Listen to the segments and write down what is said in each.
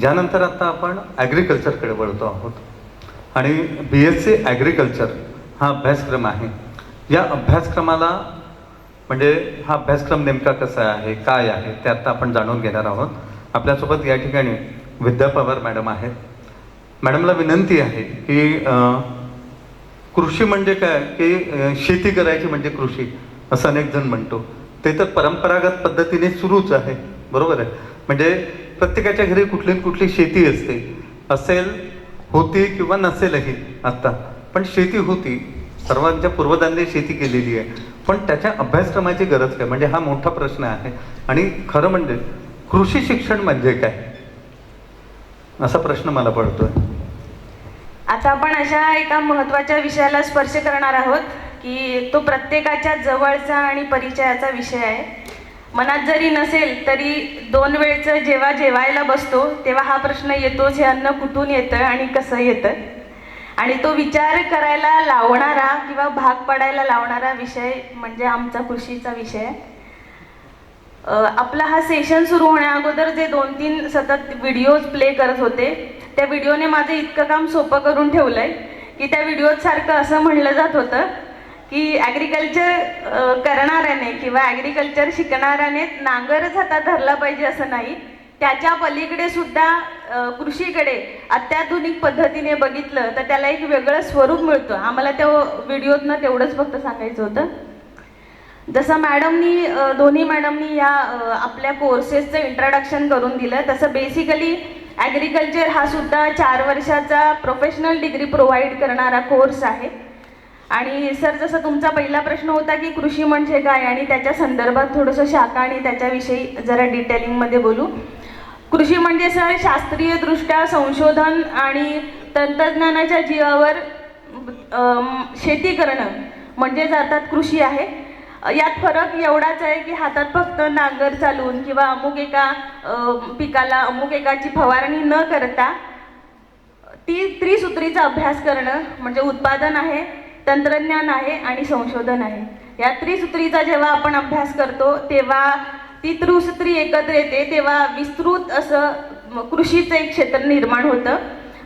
ज्यानंतर आता आपण ॲग्रिकल्चरकडे वळतो आहोत. आणि बी एस सी ॲग्रिकल्चर हा अभ्यासक्रम आहे. या अभ्यासक्रमाला म्हणजे हा अभ्यासक्रम नेमका कसा आहे काय आहे ते आता आपण जाणून घेणार आहोत. आपल्यासोबत या ठिकाणी विद्या पवार मॅडम आहेत. मॅडमला विनंती आहे की कृषी म्हणजे काय की शेती करायची म्हणजे कृषी असं अनेक जण म्हणतो. ते तर परंपरागत पद्धतीने सुरूच आहे. बरोबर आहे? म्हणजे प्रत्येकाच्या घरी कुठली कुठली शेती असते. असेल होती किंवा नसेलही आत्ता पण शेती होती. सर्वांच्या पूर्वजांनी शेती केलेली आहे. पण त्याच्या अभ्यासक्रमाची गरज काय? म्हणजे हा मोठा प्रश्न आहे. आणि खरं म्हणजे कृषी शिक्षण म्हणजे काय? असा प्रश्न मला पडतोय. आता आपण अशा एका महत्त्वाच्या विषयाला स्पर्श करणार आहोत की तो प्रत्येकाच्या जवळचा आणि परिचयाचा विषय आहे. मनात जरी नसेल तरी दोन वेळचं जेव्हा जेवायला बसतो तेव्हा हा प्रश्न येतोच हे अन्न कुठून येतं आणि कसं येतं? आणि तो विचार करायला लावणारा किंवा भाग पडायला लावणारा विषय म्हणजे आमचा कृषीचा विषय. आपला हा सेशन सुरू होण्या अगोदर जे दोन तीन सतत व्हिडिओज प्ले करत होते त्या व्हिडिओने माझं इतकं काम सोपं करून ठेवलंय की त्या व्हिडिओत सारखं असं म्हणलं जात होतं की ॲग्रिकल्चर करणाऱ्याने किंवा ॲग्रिकल्चर शिकणाऱ्याने नांगरच हातात धरला पाहिजे असं नाही. त्याच्या पलीकडे सुद्धा कृषीकडे अत्याधुनिक पद्धतीने बघितलं तर त्याला एक वेगळं स्वरूप मिळतं. आम्हाला त्या व्हिडिओतनं तेवढंच फक्त सांगायचं होतं. जसं मॅडमनी दोन्ही मॅडमनी या आपल्या कोर्सेसचं इंट्रोडक्शन करून दिलं तसं बेसिकली ॲग्रिकल्चर हा सुद्धा चार वर्षाचा प्रोफेशनल डिग्री प्रोव्हाइड करणारा कोर्स आहे. आणि सर जसं तुमचा पहिला प्रश्न होता की कृषी म्हणजे काय आणि त्याच्या संदर्भात थोडंसं शाखा आणि त्याच्याविषयी जरा डिटेलिंगमध्ये बोलू. कृषी म्हणजे सर शास्त्रीयदृष्ट्या संशोधन आणि तंत्रज्ञानाच्या जीवावर शेती करणं म्हणजे जातात कृषी आहे. यात फरक एवढाच आहे की हातात फक्त नांगर चालवून किंवा अमुक एका पिकाला अमुक एकाची फवारणी न करता ती त्रिसूत्रीचा अभ्यास करणं म्हणजे उत्पादन आहे. तंत्रज्ञान आहे आणि संशोधन आहे. या त्रिसूत्रीचा जेव्हा आपण अभ्यास करतो तेव्हा ती त्रिसूत्री एकत्र येते तेव्हा विस्तृत असं कृषीचं एक क्षेत्र निर्माण होतं.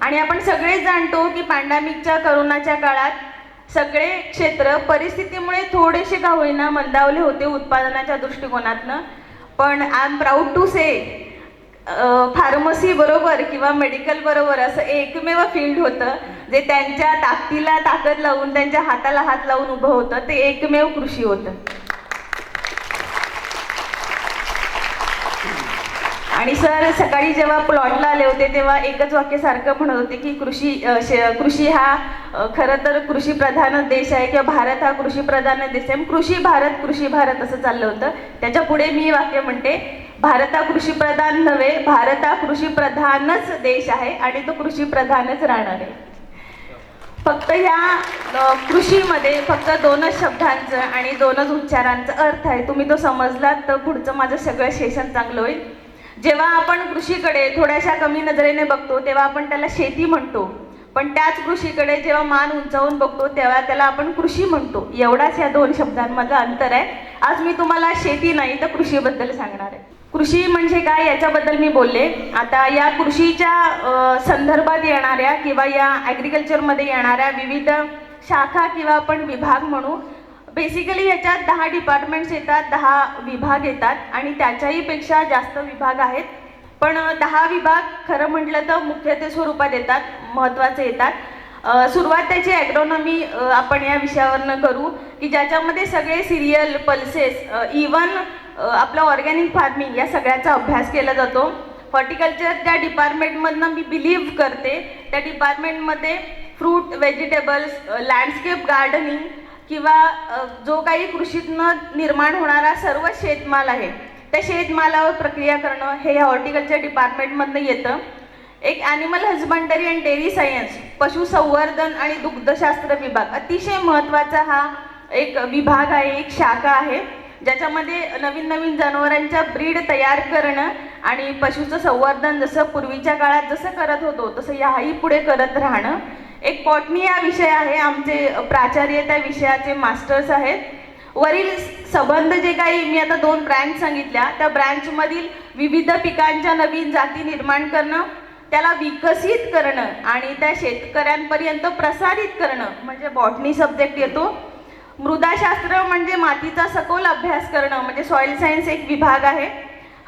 आणि आपण सगळेच जाणतो की पॅन्डामिकच्या करोनाच्या काळात सगळे क्षेत्र परिस्थितीमुळे थोडेसे का होईना मंदावले होते उत्पादनाच्या दृष्टिकोनातनं. पण I am proud to say pharmacy बरोबर किंवा मेडिकल बरोबर असं एकमेव फील्ड होतं जे त्यांच्या ताकदीला ताकद लावून त्यांच्या हाताला हात लावून उभं होतं ते एकमेव कृषी होतं. आणि सर सकाळी जेव्हा प्लॉटला आले होते तेव्हा एकच वाक्य सारखं म्हणत होते की कृषी शे- कृषी हा खरं तर कृषी प्रधान देश आहे किंवा भारत हा कृषी प्रधान देश आहे. कृषी भारत कृषी भारत असं चाललं होतं. त्याच्या पुढे मी वाक्य म्हणते भारत हा कृषी प्रधान नव्हे भारत हा कृषी प्रधानच देश आहे आणि तो कृषी प्रधानच राहणार आहे. फक्त ह्या कृषीमध्ये फक्त दोनच शब्दांचं आणि दोनच उच्चारांचा अर्थ आहे. तुम्ही तो समजलात तर पुढचं माझं सगळं सेशन चांगलं होईल. जेव्हा आपण कृषीकडे थोड्याशा कमी नजरेने बघतो तेव्हा आपण त्याला शेती म्हणतो. पण त्याच कृषीकडे जेव्हा मान उंचावून बघतो तेव्हा त्याला आपण कृषी म्हणतो. एवढाच या दोन शब्दांमधलं अंतर आहे. आज मी तुम्हाला शेती नाही तर कृषीबद्दल सांगणार आहे. कृषी म्हणजे काय याच्याबद्दल मी बोलले. आता या कृषीच्या संदर्भात येणाऱ्या किंवा या ॲग्रिकल्चरमध्ये येणाऱ्या विविध शाखा किंवा आपण विभाग म्हणू बेसिकली ह्याच्यात दहा डिपार्टमेंट्स येतात दहा विभाग येतात आणि त्याच्याही पेक्षा जास्त विभाग आहेत. पण दहा विभाग खरं म्हटलं तर मुख्यत्वे स्वरूपात येतात महत्त्वाचे येतात. सुरुवात त्याची ॲग्रोनॉमी आपण या विषयावरनं करू की ज्याच्यामध्ये सगळे सिरियल पल्सेस इवन आपलं ऑर्गॅनिक फार्मिंग या सगळ्याचा अभ्यास केला जातो. हॉर्टिकल्चर त्या डिपार्टमेंटमधनं मी बिलीव्ह करते. त्या डिपार्टमेंटमध्ये फ्रूट व्हेजिटेबल्स लँडस्केप गार्डनिंग किंवा जो काही कृषीतनं निर्माण होणारा सर्व शेतमाल आहे त्या शेतमालावर प्रक्रिया करणं हे ह्या हॉर्टिकल्चर डिपार्टमेंटमधनं येतं. एक animal husbandry and dairy science पशुसंवर्धन आणि दुग्धशास्त्र विभाग अतिशय महत्त्वाचा हा एक विभाग आहे एक शाखा आहे. ज्याच्यामध्ये नवीन नवीन जनावरांच्या ब्रीड तयार करणं आणि पशूचं संवर्धन जसं पूर्वीच्या काळात जसं करत होतो तसं याही पुढे करत राहणं. एक बॉटनी हा विषय आहे आमचे प्राचार्य त्या विषयाचे मास्टर्स आहेत. वरील संबंध जे काही मी आता दोन ब्रँच सांगितल्या त्या ब्रँचमधील विविध पिकांच्या नवीन जाती निर्माण करणं त्याला विकसित करणं आणि त्या शेतकऱ्यांपर्यंत प्रसारित करणं म्हणजे बॉटनी सब्जेक्ट येतो. मृदाशास्त्र म्हणजे मातीचा सखोल अभ्यास करणं म्हणजे सॉइल सायन्स एक विभाग आहे.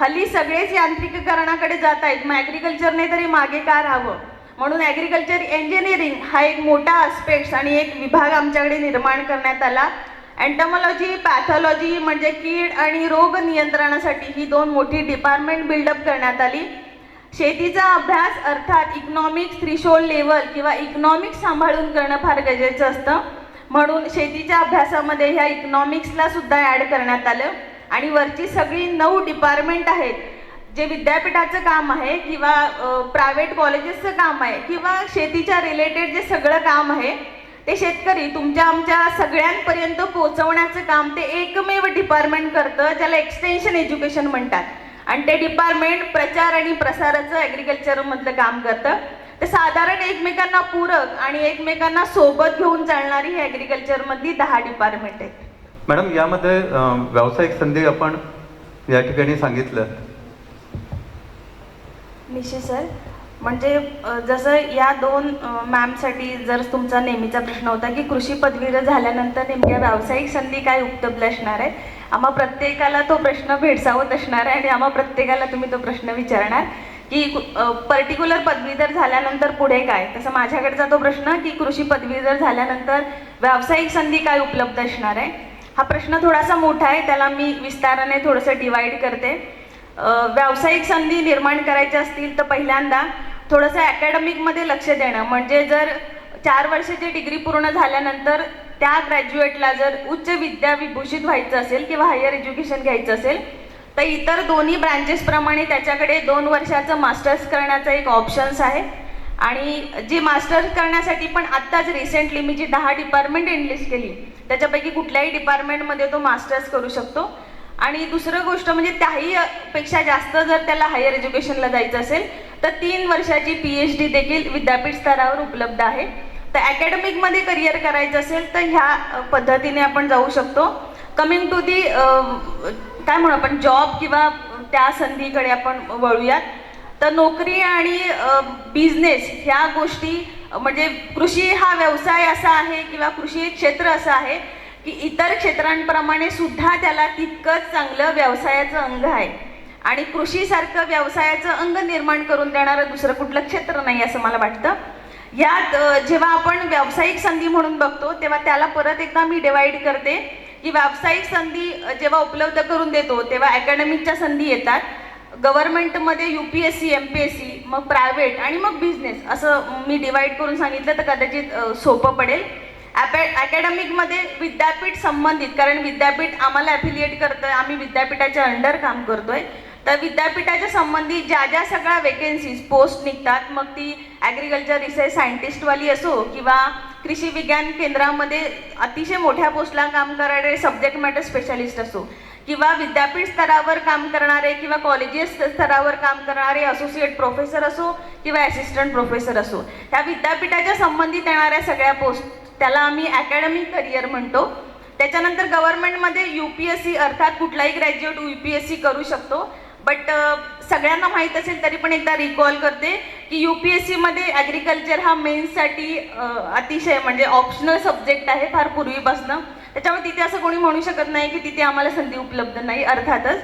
हल्ली सगळेच यांत्रिकीकरणाकडे जात आहेत. मग ॲग्रिकल्चरने तरी मागे का राहावं? म्हणून ॲग्रिकल्चर इंजिनिअरिंग हा एक मोठा आस्पेक्ट्स आणि एक विभाग आमच्याकडे निर्माण करण्यात आला. अँटमॉलॉजी पॅथॉलॉजी म्हणजे कीड आणि रोग नियंत्रणासाठी ही दोन मोठी डिपार्टमेंट बिल्डअप करण्यात आली. शेतीचा अभ्यास अर्थात इकॉनॉमिक्स थ्रिशोल्ड लेवल किंवा इकॉनॉमिक्स सांभाळून करणं फार गरजेचं असतं. म्हणून शेतीच्या अभ्यासामध्ये ह्या इकॉनॉमिक्सला सुद्धा ॲड करण्यात आलं. आणि वरची सगळी नऊ डिपार्टमेंट आहेत जे विद्यापीठाचं काम आहे किंवा प्रायव्हेट कॉलेजेसचं काम आहे किंवा शेतीच्या रिलेटेड जे सगळं काम आहे ते शेतकरी तुमच्या आमच्या सगळ्यांपर्यंत पोहोचवण्याचं काम ते एकमेव डिपार्टमेंट करतं ज्याला एक्सटेन्शन एज्युकेशन म्हणतात. आणि ते डिपार्टमेंट प्रचार आणि प्रसाराचं ॲग्रिकल्चरमधलं काम करतं. ते साधारण एकमेकांना पूरक आणि एकमेकांना सोबत घेऊन चालणारी ही ॲग्रिकल्चरमधली दहा डिपार्टमेंट आहेत. मॅडम यामध्ये व्यावसायिक संधी आपण या ठिकाणी सांगितलं. निश्चित सर म्हणजे जसं या दोन मॅमसाठी जर तुमचा नेहमीचा प्रश्न होता की कृषी पदवीधर झाल्यानंतर नेमक्या व्यावसायिक संधी काय उपलब्ध असणार आहे? आम्हा प्रत्येकाला तो प्रश्न भेडसावत असणार आहे आणि आम्हा प्रत्येकाला तुम्ही तो प्रश्न विचारणार. की पर्टिक्युलर पदवीधर झाल्यानंतर पुढे काय? तसं माझ्याकडचा तो प्रश्न की कृषी पदवीधर झाल्यानंतर व्यावसायिक संधी काय उपलब्ध असणार आहे? हा प्रश्न थोडासा मोठा आहे त्याला मी विस्ताराने थोडंसं डिवाईड करते. व्यावसायिक संधी निर्माण करायच्या असतील तर पहिल्यांदा थोडंसं अकॅडमिकमध्ये लक्ष देणं. म्हणजे जर चार वर्षाची डिग्री पूर्ण झाल्यानंतर त्या ग्रॅज्युएटला जर उच्च विद्या विभूषित व्हायचं असेल किंवा हायर एज्युकेशन घ्यायचं असेल तर इतर दोन्ही ब्रँचेसप्रमाणे त्याच्याकडे दोन वर्षाचं मास्टर्स करण्याचा एक ऑप्शन्स आहे. आणि जी मास्टर्स करण्यासाठी पण आत्ताच रिसेंटली मी जी दहा डिपार्टमेंट एनलिस्ट केली त्याच्यापैकी कुठल्याही डिपार्टमेंटमध्ये तो मास्टर्स करू शकतो. आणि दुसरं गोष्ट म्हणजे त्याही पेक्षा जास्त जर त्याला हायर एज्युकेशनला जायचं असेल तर तीन वर्षाची पी एच डी देखील विद्यापीठ स्तरावर उपलब्ध आहे. तर अकॅडमिकमध्ये करिअर करायचं असेल तर ह्या पद्धतीने आपण जाऊ शकतो. कमिंग टू दी काय म्हणू आपण जॉब किंवा त्या संधीकडे आपण वळूयात. तर नोकरी आणि बिझनेस ह्या गोष्टी म्हणजे कृषी हा व्यवसाय असा आहे किंवा कृषी क्षेत्र असं आहे की इतर क्षेत्रांप्रमाणे सुद्धा त्याला तितकंच चांगलं व्यवसायाचं अंग आहे. आणि कृषीसारखं व्यवसायाचं अंग निर्माण करून देणारं दुसरं कुठलं क्षेत्र नाही असं मला वाटतं. यात जेव्हा आपण व्यावसायिक संधी म्हणून बघतो तेव्हा त्याला परत एकदा मी डिवाईड करते. की व्यावसायिक संधी जेव्हा उपलब्ध करून देतो तेव्हा अकॅडमिकच्या संधी येतात. गव्हर्नमेंटमध्ये U P S C M P S C मग प्रायव्हेट आणि मग बिझनेस असं मी डिवाईड करून सांगितलं तर कदाचित सोपं पडेल. ॲपॅ अकॅडमिकमध्ये विद्यापीठ संबंधित कारण विद्यापीठ आम्हाला ॲफिलिएट करतं आम्ही विद्यापीठाच्या अंडर काम करतो आहे तर विद्यापीठाच्या संबंधित ज्या ज्या सगळ्या वेकेन्सीज पोस्ट निघतात मग ती ॲग्रिकल्चर रिसर्च सायंटिस्टवाली असो किंवा कृषी विज्ञान केंद्रामध्ये अतिशय मोठ्या पोस्टला काम करणारे सब्जेक्ट मॅटर स्पेशालिस्ट असो किंवा विद्यापीठ स्तरावर काम करणारे किंवा कॉलेजेस स्तरावर काम करणारे असोसिएट प्रोफेसर असो किंवा असिस्टंट प्रोफेसर असो त्या विद्यापीठाच्या संबंधित येणाऱ्या सगळ्या पोस्ट त्याला आम्ही अकॅडमिक करिअर म्हणतो. त्याच्यानंतर गव्हर्नमेंटमध्ये यू पी एस सी अर्थात कुठलाही graduate U P S C करू शकतो. बट सगळ्यांना माहीत असेल तरी पण एकदा रिकॉल करते. की यू पी एस सीमध्ये ॲग्रिकल्चर हा मेन्ससाठी अतिशय म्हणजे ऑप्शनल सब्जेक्ट आहे फार पूर्वीपासनं. त्याच्यामुळे तिथे असं कोणी म्हणू शकत नाही की तिथे आम्हाला संधी उपलब्ध नाही अर्थातच.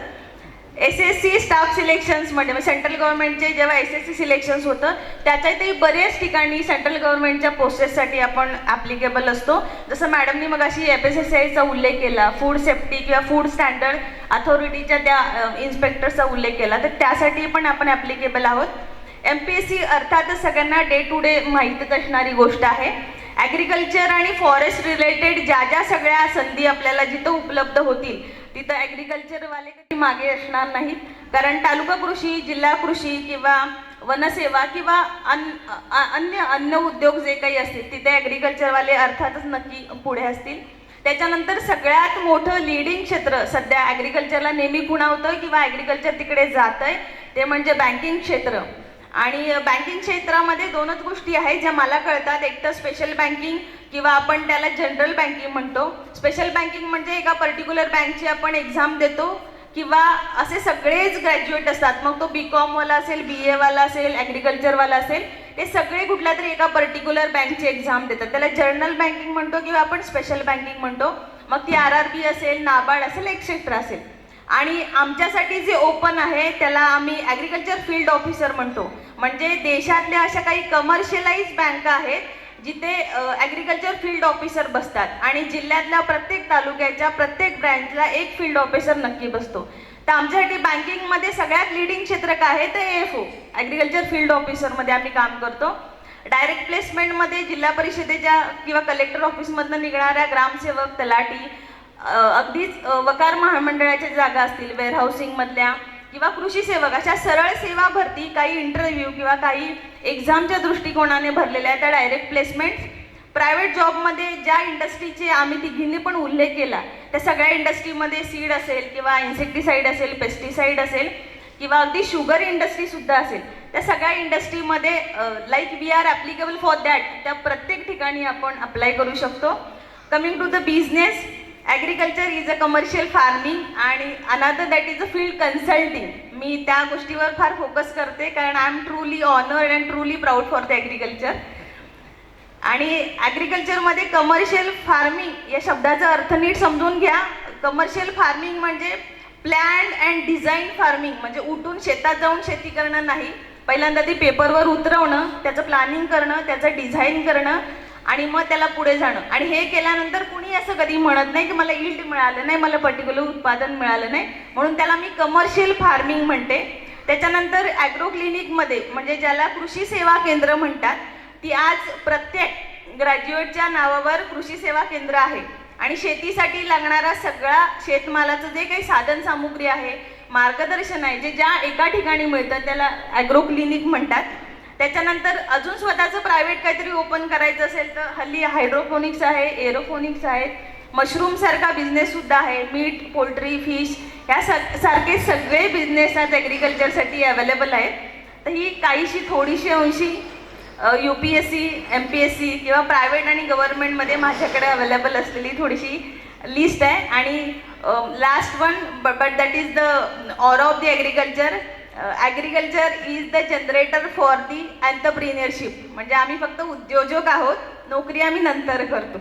एस एस सी स्टाफ सिलेक्शन्समध्ये सेंट्रल गव्हर्नमेंटचे जेव्हा एस एस सी सिलेक्शन्स होतं त्याच्यातही बरेच ठिकाणी सेंट्रल गव्हर्नमेंटच्या पोस्टेससाठी आपण ॲप्लिकेबल असतो. जसं मॅडमनी मग अशी एफ एस एस आयचा उल्लेख केला फूड सेफ्टी किंवा फूड स्टँडर्ड अथॉरिटीच्या त्या इन्स्पेक्टरचा उल्लेख केला तर त्यासाठी पण आपण ॲप्लिकेबल आहोत. एम पी एस सी अर्थातच सगळ्यांना डे टू डे माहीतच असणारी गोष्ट आहे. ॲग्रिकल्चर आणि फॉरेस्ट रिलेटेड ज्या ज्या सगळ्या संधी आपल्याला जिथं उपलब्ध होतील तिथं ॲग्रिकल्चरवाले कधी मागे असणार नाहीत. कारण तालुका कृषी जिल्हा कृषी किंवा वनसेवा किंवा अन अन्य अन्न उद्योग जे काही असतील तिथे ॲग्रिकल्चरवाले अर्थातच नक्की पुढे असतील. त्याच्यानंतर सगळ्यात मोठं लिडिंग क्षेत्र सध्या ॲग्रिकल्चरला नेहमी खुणावतं किंवा ॲग्रिकल्चर तिकडे जातंय ते म्हणजे बँकिंग क्षेत्र. आणि बँकिंग क्षेत्रामध्ये दोनच गोष्टी आहेत ज्या मला कळतात. एक तर स्पेशल बँकिंग किंवा आपण त्याला जनरल बँकिंग म्हणतो. स्पेशल बँकिंग म्हणजे एका पर्टिक्युलर बँकची आपण एक्झाम देतो किंवा असे सगळेच ग्रॅज्युएट असतात. मग तो बी कॉमवाला असेल बी एवाला असेल ॲग्रिकल्चरवाला असेल ते सगळे कुठल्या तरी एका पर्टिक्युलर बँकची एक्झाम देतात. त्याला जर्नल बँकिंग म्हणतो किंवा आपण स्पेशल बँकिंग म्हणतो. मग ती आर आर बी असेल नाबार्ड असेल एक्सेट्रा असेल. आणि आमच्यासाठी जे ओपन आहे त्याला आम्ही ॲग्रिकल्चर फील्ड ऑफिसर म्हणतो. म्हणजे देशातल्या अशा काही कमर्शियलाइज बँका आहेत जिथे ॲग्रिकल्चर फील्ड ऑफिसर बसतात. आणि जिल्ह्यातल्या प्रत्येक तालुक्याच्या प्रत्येक ब्रँचला एक फील्ड ऑफिसर नक्की बसतो. तर आमच्यासाठी बँकिंगमध्ये सगळ्यात लिडिंग क्षेत्र काय आहे तर एफ ओ ॲग्रिकल्चर फील्ड ऑफिसरमध्ये आम्ही काम करतो. डायरेक्ट प्लेसमेंटमध्ये जिल्हा परिषदेच्या किंवा कलेक्टर ऑफिसमधनं निघणाऱ्या ग्रामसेवक तलाठी अगदीच वकार महामंडळाच्या जागा असतील वेअरहाऊसिंगमधल्या किंवा कृषी सेवक अशा सरळ सेवा भरती काही इंटरव्ह्यू किंवा काही एक्झामच्या दृष्टिकोनाने भरलेल्या त्या डायरेक्ट प्लेसमेंट प्रायव्हेट जॉबमध्ये ज्या इंडस्ट्रीचे आम्ही तिघींनी पण उल्लेख केला त्या सगळ्या इंडस्ट्रीमध्ये सीड असेल किंवा इन्सेक्टिसाईड असेल पेस्टिसाईड असेल किंवा अगदी शुगर इंडस्ट्री सुद्धा असेल त्या सगळ्या इंडस्ट्रीमध्ये like we are applicable for that त्या प्रत्येक ठिकाणी आपण अप्लाय करू शकतो. Coming to the business agriculture is a commercial farming आणि another that is a field consulting मी त्या गोष्टीवर फार फोकस करते कारण I am truly honoured and truly proud for the agriculture आणि ॲग्रिकल्चरमध्ये कमर्शियल फार्मिंग या शब्दाचा अर्थ नीट समजून घ्या. कमर्शियल फार्मिंग म्हणजे प्लॅन अँड डिझाईन फार्मिंग म्हणजे उठून शेतात जाऊन शेती करणं नाही. पहिल्यांदा ती पेपरवर उतरवणं त्याचं प्लॅनिंग करणं त्याचं डिझाईन करणं आणि मग त्याला पुढे जाणं. आणि हे केल्यानंतर कुणी असं कधी म्हणत नाही की मला इल्ड मिळालं नाही मला पर्टिक्युलर उत्पादन मिळालं नाही. म्हणून त्याला मी कमर्शियल फार्मिंग म्हणते. त्याच्यानंतर ॲग्रो क्लिनिकमध्ये म्हणजे ज्याला कृषी सेवा केंद्र म्हणतात ती आज प्रत्येक ग्रॅज्युएटच्या नावावर कृषी सेवा केंद्र आहे. आणि शेतीसाठी लागणारा सगळा शेतमालाचं जे काही साधन सामुग्री आहे मार्गदर्शन आहे जे ज्या एका ठिकाणी मिळतं त्याला ॲग्रो क्लिनिक म्हणतात. त्याच्यानंतर अजून स्वतःचं प्रायव्हेट काहीतरी ओपन करायचं असेल तर हल्ली हायड्रोफोनिक्स आहे एरोफोनिक्स आहेत मशरूम सारखा बिझनेस सुद्धा आहे मीट पोल्ट्री फिश ह्या स सारखे सगळे बिझनेस आज ॲग्रिकल्चरसाठी अवेलेबल आहेत. तर ही काहीशी थोडीशी अंशी U P S C M P S C किंवा प्रायव्हेट आणि गव्हर्नमेंटमध्ये माझ्याकडे अवेलेबल असलेली थोडीशी लिस्ट आहे. आणि last one but that is the or of the agriculture agriculture is the generator for the entrepreneurship म्हणजे आम्ही फक्त उद्योजक आहोत नोकरी आम्ही नंतर करतो.